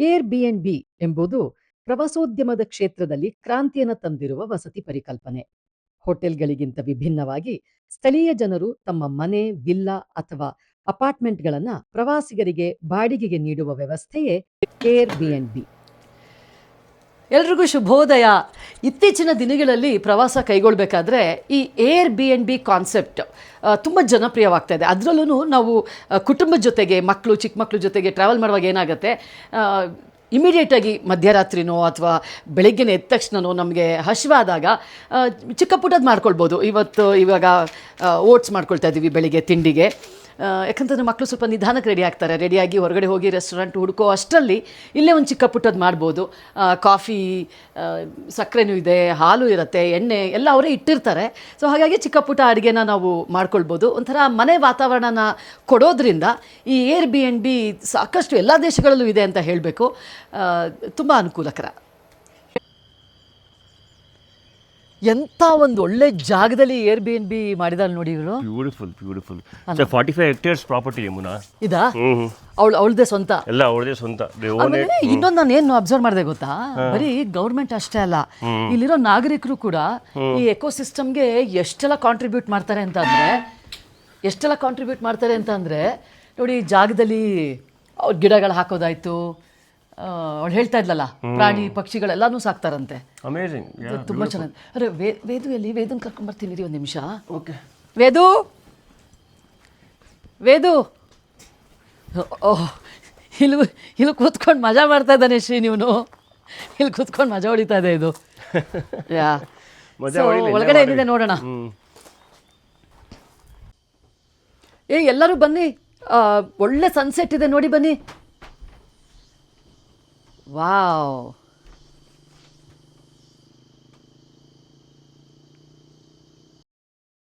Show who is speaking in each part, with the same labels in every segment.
Speaker 1: Air B ಎಂಬುದು ಪ್ರವಾಸೋದ್ಯಮದ ಕ್ಷೇತ್ರದಲ್ಲಿ ಕ್ರಾಂತಿಯನ್ನು ತಂದಿರುವ ವಸತಿ ಪರಿಕಲ್ಪನೆ. ಹೋಟೆಲ್ಗಳಿಗಿಂತ ವಿಭಿನ್ನವಾಗಿ ಸ್ಥಳೀಯ ಜನರು ತಮ್ಮ ಮನೆ, ವಿಲ್ಲಾ ಅಥವಾ ಅಪಾರ್ಟ್ಮೆಂಟ್ಗಳನ್ನ ಪ್ರವಾಸಿಗರಿಗೆ ಬಾಡಿಗೆಗೆ ನೀಡುವ ವ್ಯವಸ್ಥೆಯೇ ಏರ್ ಬಿ
Speaker 2: ಎಲ್ರಿಗೂ ಶುಭೋದಯ. ಇತ್ತೀಚಿನ ದಿನಗಳಲ್ಲಿ ಪ್ರವಾಸ ಕೈಗೊಳ್ಳಬೇಕಾದ್ರೆ ಈ air B N B concept ತುಂಬ ಜನಪ್ರಿಯವಾಗ್ತಾ ಇದೆ. ಅದರಲ್ಲೂ ನಾವು ಕುಟುಂಬದ ಜೊತೆಗೆ ಮಕ್ಕಳು ಚಿಕ್ಕ ಮಕ್ಕಳ ಜೊತೆಗೆ ಟ್ರಾವೆಲ್ ಮಾಡುವಾಗ ಏನಾಗುತ್ತೆ ಇಮಿಡಿಯೇಟಾಗಿ ಮಧ್ಯರಾತ್ರಿನೋ ಅಥವಾ ಬೆಳಗ್ಗೆನೇ ಎದ್ದ ತಕ್ಷಣನೋ ನಮಗೆ ಹಸಿವಾದಾಗ ಚಿಕ್ಕ ಪುಟ್ಟದ್ದು ಮಾಡ್ಕೊಳ್ಬೋದು. ಇವತ್ತು ಇವಾಗ ಓಟ್ಸ್ ಮಾಡ್ಕೊಳ್ತಾ ಇದ್ದೀವಿ ಬೆಳಿಗ್ಗೆ ತಿಂಡಿಗೆ. ಯಾಕಂತಂದ್ರೆ ಮಕ್ಕಳು ಸ್ವಲ್ಪ ನಿಧಾನಕ್ಕೆ ರೆಡಿ ಆಗ್ತಾರೆ. ರೆಡಿಯಾಗಿ ಹೊರಗಡೆ ಹೋಗಿ ರೆಸ್ಟೋರೆಂಟ್ ಹುಡುಕೋ ಅಷ್ಟರಲ್ಲಿ ಇಲ್ಲೇ ಒಂದು ಚಿಕ್ಕ ಪುಟ್ಟದ್ದು ಮಾಡ್ಬೋದು. ಕಾಫಿ ಸಕ್ಕರೆನೂ ಇದೆ, ಹಾಲು ಇರುತ್ತೆ, ಎಣ್ಣೆ ಎಲ್ಲ ಅವರೇ ಇಟ್ಟಿರ್ತಾರೆ. ಸೊ ಹಾಗಾಗಿ ಚಿಕ್ಕ ಪುಟ್ಟ ಅಡುಗೆನ ನಾವು ಮಾಡ್ಕೊಳ್ಬೋದು. ಒಂಥರ ಮನೆ ವಾತಾವರಣನ ಕೊಡೋದ್ರಿಂದ ಈ ಏರ್ ಬಿ ಎನ್ ಬಿ ಸಾಕಷ್ಟು ಎಲ್ಲ ದೇಶಗಳಲ್ಲೂ ಇದೆ ಅಂತ ಹೇಳಬೇಕು. ತುಂಬ ಅನುಕೂಲಕರ. ಎಂಥ ಒಂದು ಒಳ್ಳೆ ಜಾಗದಲ್ಲಿ ಏರ್ ಬಿ ಎನ್ ಬಿ ಮಾಡಿದಾರೆ ನೋಡಿ ಇವರು.
Speaker 3: Beautiful beautiful sir forty five hectares property Yamuna.
Speaker 2: ಇದಾ? ಅವಳು ಅವಳದೇ ಸ್ವಂತ?
Speaker 3: ಎಲ್ಲ ಅವ್ರದೇ ಸ್ವಂತ. They own
Speaker 2: ಆಮೇಲೆ
Speaker 3: it.
Speaker 2: ಇನ್ನೊಂದು ನಾನು ಏನು ಅಬ್ಸರ್ವ್ ಮಾಡಿದೆ ಗೊತ್ತಾ? ಬರೀ ಗೌರ್ಮೆಂಟ್ ಅಷ್ಟೇ ಅಲ್ಲ. ಇಲ್ಲಿರೋ ನಾಗರಿಕರು ಕೂಡ ಈ ಎಕೋಸಿಸ್ಟಮ್ಗೆ ಎಷ್ಟೆಲ್ಲ ಕಾಂಟ್ರಿಬ್ಯೂಟ್ ಮಾಡ್ತಾರೆ ಅಂತ ಅಂದ್ರೆ ಎಷ್ಟೆಲ್ಲ ಕಾಂಟ್ರಿಬ್ಯೂಟ್ ಮಾಡ್ತಾರೆ ಅಂತ ಅಂದ್ರೆ ನೋಡಿ ಈ ಜಾಗದಲ್ಲಿ ಅವ್ರ ಗಿಡಗಳು ಹಾಕೋದಾಯ್ತು ಅವಳು ಹೇಳ್ತಾ ಇದ್ಲಲ್ಲ ಪ್ರಾಣಿ ಪಕ್ಷಿಗಳೆಲ್ಲಾನು ಸಾಕ್ತಾರಂತೆ. ತುಂಬಾ ಚೆನ್ನಾಗಿ ಅರೆ ವೇ ವೇದು ಎಲ್ಲಿ? ವೇದನ್ ಕರ್ಕೊಂಡ್ ಬರ್ತೀನಿ ರೀ ಒಂದು ನಿಮಿಷ.
Speaker 3: ಓಕೆ
Speaker 2: ವೇದು! ವೇದು! ಓಹ್ ಇಲ್ಲಿ ಇಲ್ಲಿ ಕೂತ್ಕೊಂಡು ಮಜಾ ಮಾಡ್ತಾ ಇದ್ದಾನೆ ಶ್ರೀ ನೀವನು ಇಲ್ಲಿ ಕೂತ್ಕೊಂಡು ಮಜಾ ಹೊಡಿತಾ ಇದೆ ಇದು. ಯಾ. ಒಳಗಡೆ. ಏನಿದೆ ನೋಡೋಣ. ಏ ಎಲ್ಲರೂ ಬನ್ನಿ. ಒಳ್ಳೆ ಸನ್ಸೆಟ್ ಇದೆ ನೋಡಿ ಬನ್ನಿ. Wow.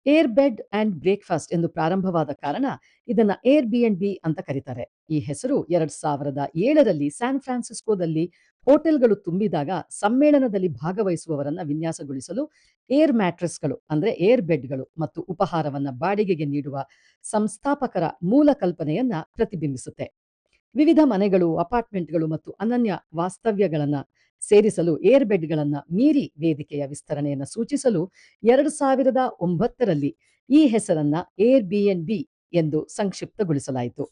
Speaker 1: Air bed and breakfast ಎಂದು ಪ್ರಾರಂಭವಾದ ಕಾರಣ ಇದನ್ನ ಏರ್ ಬಿ ಅಂಡ್ ಬಿ ಅಂತ ಕರೀತಾರೆ. ಈ ಹೆಸರು ಎರಡ್ ಸಾವಿರದ ಏಳರಲ್ಲಿ ಸ್ಯಾನ್ ಫ್ರಾನ್ಸಿಸ್ಕೋದಲ್ಲಿ ಹೋಟೆಲ್ಗಳು ತುಂಬಿದಾಗ ಸಮ್ಮೇಳನದಲ್ಲಿ ಭಾಗವಹಿಸುವವರನ್ನ ವಿನ್ಯಾಸಗೊಳಿಸಲು ಏರ್ ಮ್ಯಾಟ್ರೆಸ್ಗಳು ಅಂದ್ರೆ ಏರ್ ಬೆಡ್ಗಳು ಮತ್ತು ಉಪಹಾರವನ್ನ ಬಾಡಿಗೆಗೆ ನೀಡುವ ಸಂಸ್ಥಾಪಕರ ಮೂಲ ಕಲ್ಪನೆಯನ್ನ ಪ್ರತಿಬಿಂಬಿಸುತ್ತೆ. ವಿವಿಧ ಮನೆಗಳು, ಅಪಾರ್ಟ್ಮೆಂಟ್ಗಳು ಮತ್ತು ಅನನ್ಯ ವಾಸ್ತವ್ಯಗಳನ್ನ ಸೇರಿಸಲು ಏರ್ ಬೆಡ್ಗಳನ್ನು ಮೀರಿ ವೇದಿಕೆಯ ವಿಸ್ತರಣೆಯನ್ನು ಸೂಚಿಸಲು ಎರಡು ಸಾವಿರದ ಒಂಬತ್ತರಲ್ಲಿ ಈ ಹೆಸರನ್ನ ಏರ್ ಬಿಎನ್ ಬಿ ಎಂದು ಸಂಕ್ಷಿಪ್ತಗೊಳಿಸಲಾಯಿತು.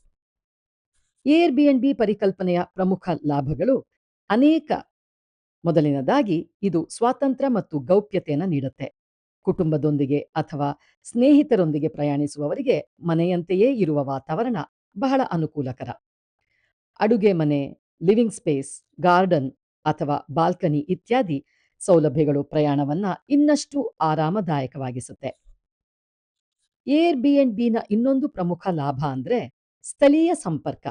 Speaker 1: ಏರ್ ಬಿಎನ್ ಬಿ ಪರಿಕಲ್ಪನೆಯ ಪ್ರಮುಖ ಲಾಭಗಳು ಅನೇಕ. ಮೊದಲಿನದಾಗಿ, ಇದು ಸ್ವಾತಂತ್ರ್ಯ ಮತ್ತು ಗೌಪ್ಯತೆಯನ್ನು ನೀಡುತ್ತೆ. ಕುಟುಂಬದೊಂದಿಗೆ ಅಥವಾ ಸ್ನೇಹಿತರೊಂದಿಗೆ ಪ್ರಯಾಣಿಸುವವರಿಗೆ ಮನೆಯಂತೆಯೇ ಇರುವ ವಾತಾವರಣ ಬಹಳ ಅನುಕೂಲಕರ. ಅಡುಗೆ ಮನೆ, ಲಿವಿಂಗ್ ಸ್ಪೇಸ್, ಗಾರ್ಡನ್ ಅಥವಾ ಬಾಲ್ಕನಿ ಇತ್ಯಾದಿ ಸೌಲಭ್ಯಗಳು ಪ್ರಯಾಣವನ್ನ ಇನ್ನಷ್ಟು ಆರಾಮದಾಯಕವಾಗಿಸುತ್ತೆ. ಏರ್ ಬಿ ಬಿನ ಇನ್ನೊಂದು ಪ್ರಮುಖ ಲಾಭ ಅಂದ್ರೆ ಸ್ಥಳೀಯ ಸಂಪರ್ಕ.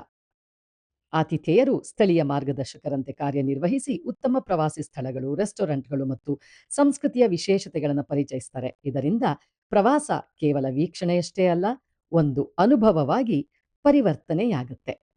Speaker 1: ಆತಿಥೇಯರು ಸ್ಥಳೀಯ ಮಾರ್ಗದರ್ಶಕರಂತೆ ಕಾರ್ಯನಿರ್ವಹಿಸಿ ಉತ್ತಮ ಪ್ರವಾಸಿ ಸ್ಥಳಗಳು, ರೆಸ್ಟೋರೆಂಟ್ಗಳು ಮತ್ತು ಸಂಸ್ಕೃತಿಯ ವಿಶೇಷತೆಗಳನ್ನು ಪರಿಚಯಿಸ್ತಾರೆ. ಇದರಿಂದ ಪ್ರವಾಸ ಕೇವಲ ವೀಕ್ಷಣೆಯಷ್ಟೇ ಅಲ್ಲ, ಒಂದು ಅನುಭವವಾಗಿ ಪರಿವರ್ತನೆಯಾಗುತ್ತೆ.